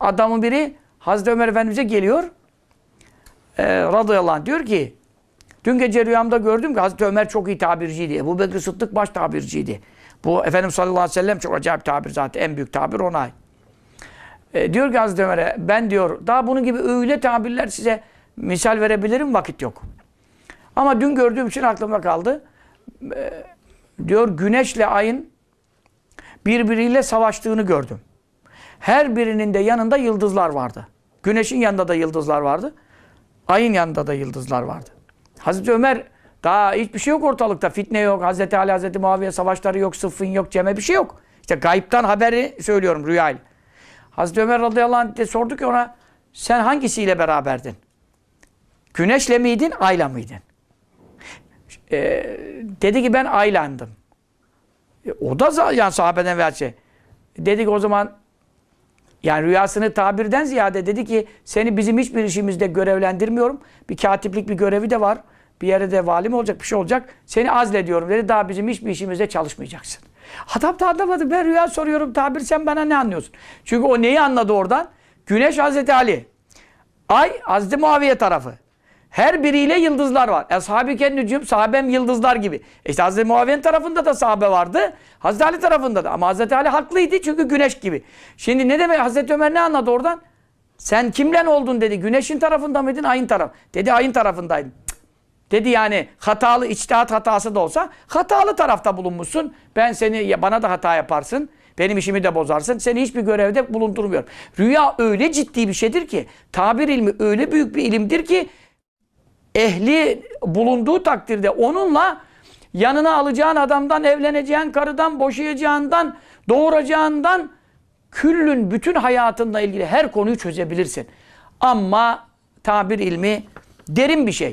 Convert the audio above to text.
adamın biri Hazreti Ömer Efendimiz'e geliyor. Ee, radıyallahu anh diyor ki dün gece rüyamda gördüm ki Hazreti Ömer çok iyi tabirciydi. Ebu Bekir Sıddık baş tabirciydi. Bu Efendimiz sallallahu aleyhi ve sellem çok acayip tabir zaten. En büyük tabir ona. E, diyor ki Hazreti Ömer'e ben diyor daha bunun gibi öyle tabirler size misal verebilirim vakit yok. Ama dün gördüğüm için aklımda kaldı. E, diyor güneşle ayın birbiriyle savaştığını gördüm. Her birinin de yanında yıldızlar vardı. Güneşin yanında da yıldızlar vardı. Ayın yanında da yıldızlar vardı. Hazreti Ömer daha hiçbir şey yok ortalıkta. Fitne yok. Hazreti Ali, Hazreti Muaviye savaşları yok. Sıffın yok. Ceme bir şey yok. İşte gayiptan haberi söylüyorum rüyayla. Hazreti Ömer radıyallahu anh de sordu ki ona sen hangisiyle beraberdin? Güneşle miydin, ayla mıydın? Ee, dedi ki ben aylandım. E, o da yani sahabeden veya şey. Dedi ki o zaman yani rüyasını tabirden ziyade dedi ki seni bizim hiçbir işimizde görevlendirmiyorum. Bir katiplik bir görevi de var. Bir yere de vali mi olacak bir şey olacak. Seni azlediyorum dedi. Daha bizim hiçbir işimizde çalışmayacaksın. Adam da anlamadı. Ben rüya soruyorum tabir sen bana ne anlıyorsun? Çünkü o neyi anladı oradan? Güneş Hazreti Ali. Ay Hazreti Muaviye tarafı. Her biriyle yıldızlar var. Ashab-ı Kennücüm sahabem yıldızlar gibi. İşte Hazreti Muaviye'nin tarafında da sahabe vardı. Hazreti Ali tarafında da. Ama Hazreti Ali haklıydı çünkü güneş gibi. Şimdi ne demek Hazreti Ömer ne anladı oradan? Sen kimle oldun dedi. Güneşin tarafında mıydın ayın tarafı? Dedi ayın tarafındaydım. Dedi yani hatalı içtihat hatası da olsa hatalı tarafta bulunmuşsun. Ben seni bana da hata yaparsın. Benim işimi de bozarsın. Seni hiçbir görevde bulundurmuyorum. Rüya öyle ciddi bir şeydir ki, tabir ilmi öyle büyük bir ilimdir ki ehli bulunduğu takdirde onunla yanına alacağın adamdan, evleneceğin karıdan, boşayacağından, doğuracağından küllün bütün hayatınla ilgili her konuyu çözebilirsin. Ama tabir ilmi derin bir şey.